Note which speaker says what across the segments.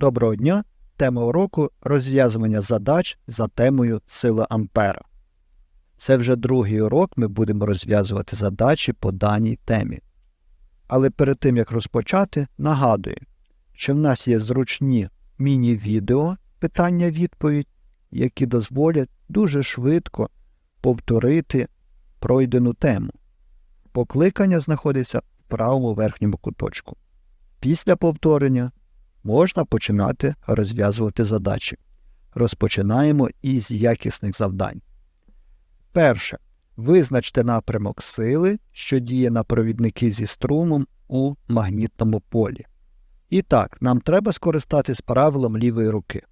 Speaker 1: Доброго дня! Тема уроку розв'язування задач за темою сила Ампера. Це вже другий урок ми будемо розв'язувати задачі по даній темі. Але перед тим як розпочати, нагадую, що в нас є зручні міні-відео питання-відповідь, які дозволять дуже швидко повторити пройдену тему. Покликання знаходиться в правому верхньому куточку. Після повторення можна починати розв'язувати задачі. Розпочинаємо із якісних завдань. Перше. Визначте напрямок сили, що діє на провідники зі струмом у магнітному полі. І так, нам треба скористатись правилом лівої руки.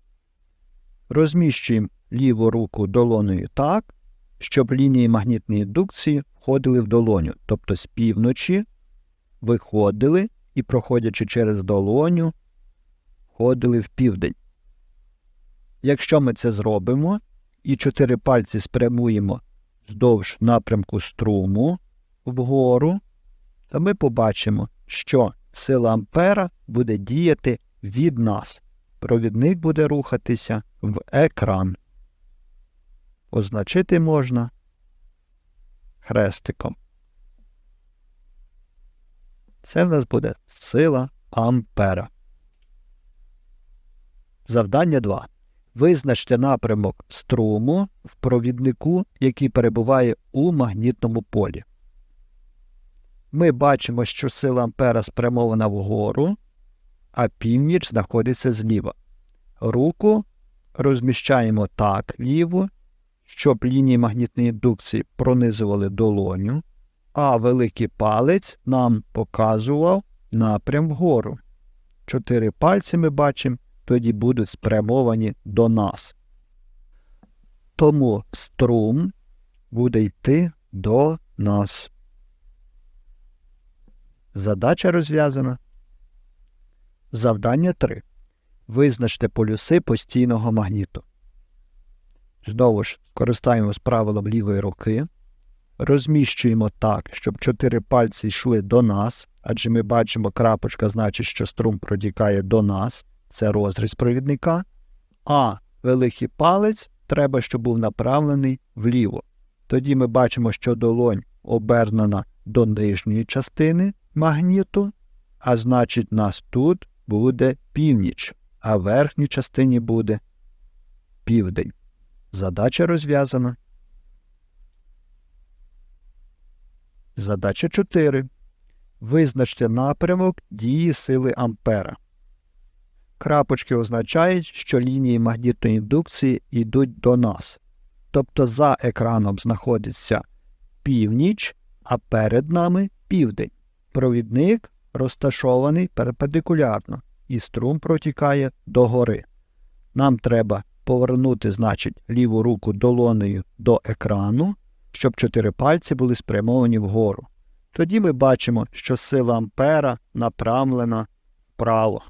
Speaker 1: Розміщуємо ліву руку долоною так, щоб лінії магнітної індукції входили в долоню, тобто з півночі виходили і, проходячи через долоню, входили в південь. Якщо ми це зробимо і чотири пальці спрямуємо вздовж напрямку струму вгору, то ми побачимо, що сила Ампера буде діяти від нас. Провідник буде рухатися в екран. Означити можна хрестиком. Це в нас буде сила Ампера. Завдання 2. Визначте напрямок струму в провіднику, який перебуває у магнітному полі. Ми бачимо, що сила Ампера спрямована вгору, а північ знаходиться зліва. Руку розміщаємо так ліво, щоб лінії магнітної індукції пронизували долоню, а великий палець нам показував напрям вгору. Чотири пальці ми бачимо, тоді будуть спрямовані до нас. Тому струм буде йти до нас. Задача розв'язана. Завдання 3. Визначте полюси постійного магніту. Знову ж користаємось правилом лівої руки. Розміщуємо так, щоб чотири пальці йшли до нас, адже ми бачимо, крапочка значить, що струм протікає до нас, це розріз провідника. А великий палець треба, щоб був направлений вліво. Тоді ми бачимо, що долонь обернена до нижньої частини магніту, а значить, нас тут буде північ, а в верхній частині буде південь. Задача розв'язана. Задача 4. Визначте напрямок дії сили Ампера. Крапочки означають, що лінії магнітної індукції йдуть до нас. Тобто за екраном знаходиться північ, а перед нами південь. Провідник розташований перпендикулярно, і струм протікає догори. Нам треба повернути, значить, ліву руку долонею до екрану, щоб чотири пальці були спрямовані вгору. Тоді ми бачимо, що сила Ампера направлена вправо.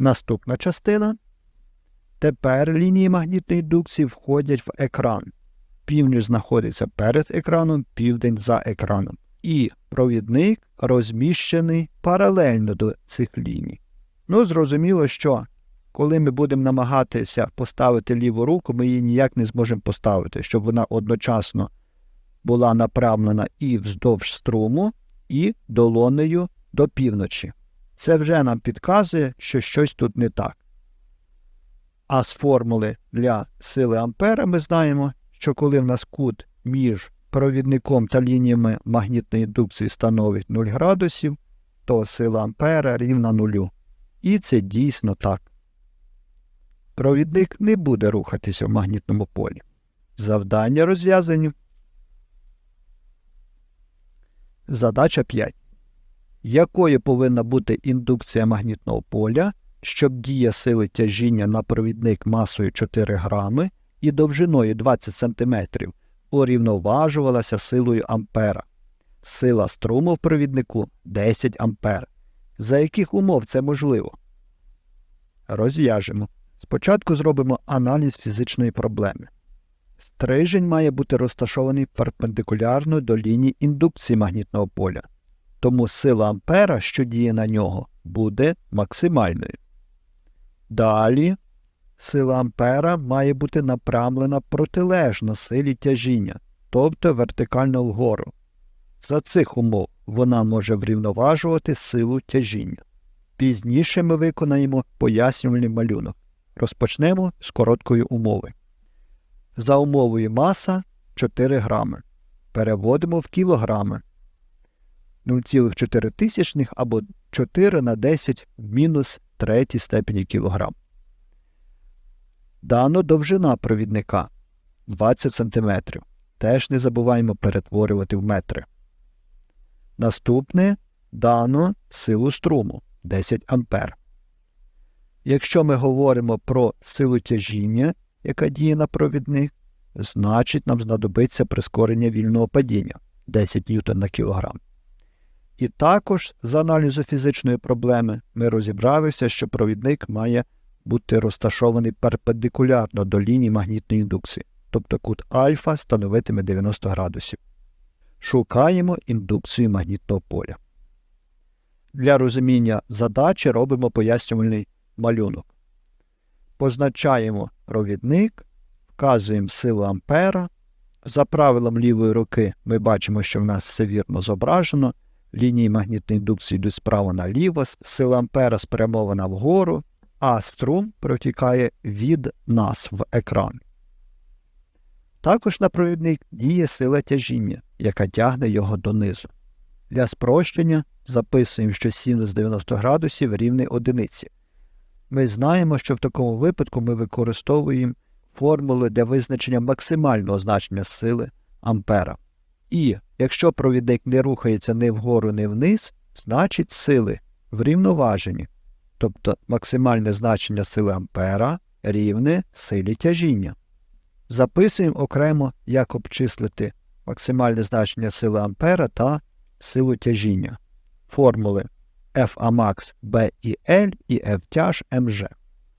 Speaker 1: Наступна частина. Тепер лінії магнітної індукції входять в екран. Північ знаходиться перед екраном, південь за екраном. І провідник розміщений паралельно до цих ліній. Ну, зрозуміло, що коли ми будемо намагатися поставити ліву руку, ми її ніяк не зможемо поставити, щоб вона одночасно була направлена і вздовж струму, і долонею до півночі. Це вже нам підказує, що щось тут не так. А з формули для сили Ампера ми знаємо, що коли в нас кут між провідником та лініями магнітної індукції становить 0 градусів, то сила Ампера рівна нулю. І це дійсно так. Провідник не буде рухатися в магнітному полі. Завдання розв'язані. Задача 5. Якою повинна бути індукція магнітного поля, щоб дія сили тяжіння на провідник масою 4 грами і довжиною 20 см урівноважувалася силою Ампера. Сила струму в провіднику 10 А. За яких умов це можливо? Розв'яжемо. Спочатку зробимо аналіз фізичної проблеми. Стрижень має бути розташований перпендикулярно до лінії індукції магнітного поля. Тому сила ампера, що діє на нього, буде максимальною. Далі сила ампера має бути направлена протилежно силі тяжіння, тобто вертикально вгору. За цих умов вона може врівноважувати силу тяжіння. Пізніше ми виконаємо пояснювальний малюнок. Розпочнемо з короткої умови. За умовою маса 4 грами. Переводимо в кілограми. 0,4 тисячних або 4 на 10 в мінус третій степені кілограм. Дано довжина провідника 20 см. Теж не забуваємо перетворювати в метри. Наступне дано силу струму 10 А. Якщо ми говоримо про силу тяжіння, яка діє на провідник, значить нам знадобиться прискорення вільного падіння 10 ньютон на кілограм. І також з аналізу фізичної проблеми ми розібралися, що провідник має бути розташований перпендикулярно до лінії магнітної індукції, тобто кут альфа становитиме 90 градусів. Шукаємо індукцію магнітного поля. Для розуміння задачі робимо пояснювальний малюнок. Позначаємо провідник, вказуємо силу ампера. За правилом лівої руки ми бачимо, що в нас все вірно зображено. Лінії магнітної індукції йдуть справа наліво, сила ампера спрямована вгору, а струм протікає від нас в екран. Також на провідник діє сила тяжіння, яка тягне його донизу. Для спрощення записуємо, що синус 90 градусів рівний одиниці. Ми знаємо, що в такому випадку ми використовуємо формулу для визначення максимального значення сили ампера. І якщо провідник не рухається ні вгору, ні вниз, значить сили врівноважені, тобто максимальне значення сили ампера рівне силі тяжіння. Записуємо окремо, як обчислити максимальне значення сили ампера та силу тяжіння. Формули FAmax B і L і F тяж МЖ.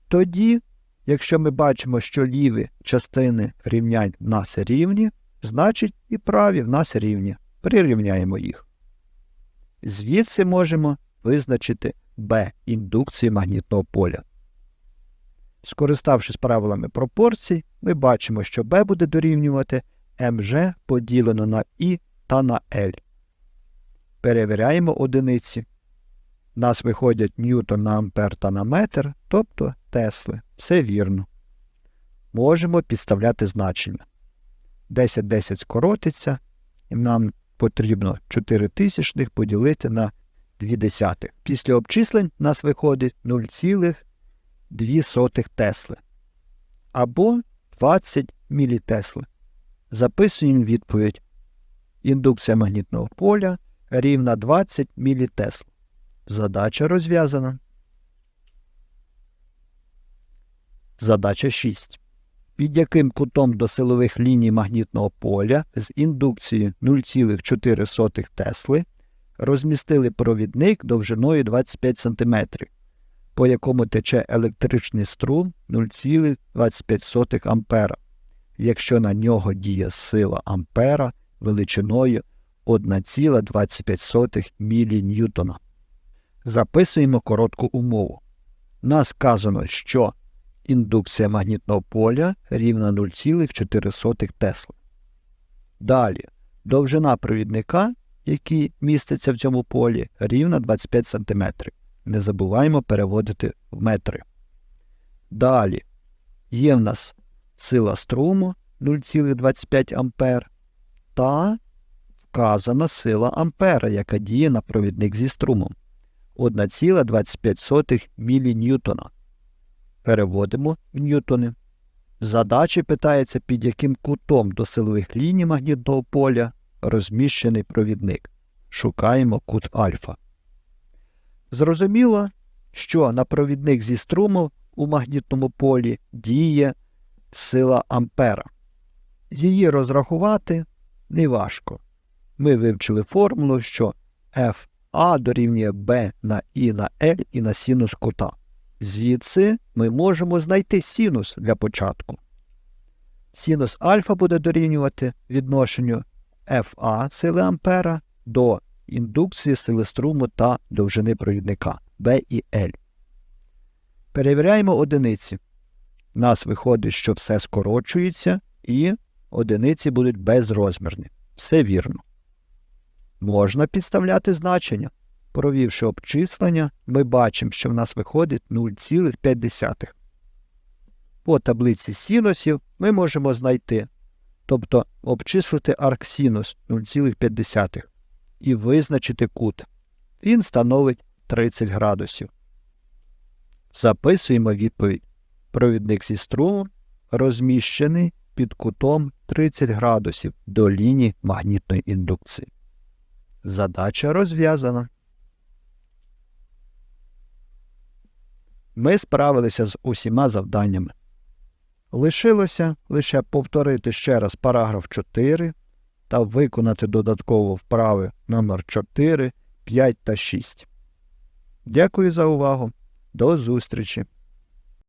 Speaker 1: Тоді, якщо ми бачимо, що ліві частини рівнянь в нас рівні, значить і праві в нас рівні. Прирівняємо їх. Звідси можемо визначити B індукції магнітного поля. Скориставшись правилами пропорцій, ми бачимо, що B буде дорівнювати МЖ поділено на І та на L. Перевіряємо одиниці. Нас виходять ньютон на ампер та на метр, тобто Тесли. Все вірно. Можемо підставляти значення. 10 10 скоротиться, і нам потрібно 4 тисячних поділити на 2 десятих. Після обчислень у нас виходить 0,2 Тесли або 20 мілітесли. Записуємо відповідь. Індукція магнітного поля рівна 20 мілітесл. Задача розв'язана. Задача 6. Під яким кутом до силових ліній магнітного поля з індукцією 0,4 Тесли розмістили провідник довжиною 25 см, по якому тече електричний струм 0,25 А, якщо на нього діє сила ампера величиною 1,25 міліньютона. Записуємо коротку умову. Нас сказано, що індукція магнітного поля рівна 0,4 Тесла. Далі довжина провідника, який міститься в цьому полі, рівна 25 см. Не забуваємо переводити в метри. Далі є в нас сила струму 0,25 А та вказана сила ампера, яка діє на провідник зі струмом 1,25 міліньютона. Переводимо в ньютони. Задачі питається, під яким кутом до силових ліній магнітного поля розміщений провідник. Шукаємо кут альфа. Зрозуміло, що на провідник зі струмом у магнітному полі діє сила ампера. Її розрахувати неважко. Ми вивчили формулу, що FA дорівнює B на І на L і на синус кута. Звідси ми можемо знайти синус для початку. Синус альфа буде дорівнювати відношенню FA сили ампера до індукції сили струму та довжини провідника B і L. Перевіряємо одиниці. У нас виходить, що все скорочується і одиниці будуть безрозмірні. Все вірно. Можна підставляти значення. Провівши обчислення, ми бачимо, що в нас виходить 0,5. По таблиці синусів ми можемо знайти, тобто обчислити арксинус 0,5 і визначити кут. Він становить 30 градусів. Записуємо відповідь. Провідник зі струмом розміщений під кутом 30 градусів до лінії магнітної індукції. Задача розв'язана. Ми справилися з усіма завданнями. Лишилося лише повторити ще раз параграф 4 та виконати додатково вправи номер 4, 5 та 6. Дякую за увагу. До зустрічі!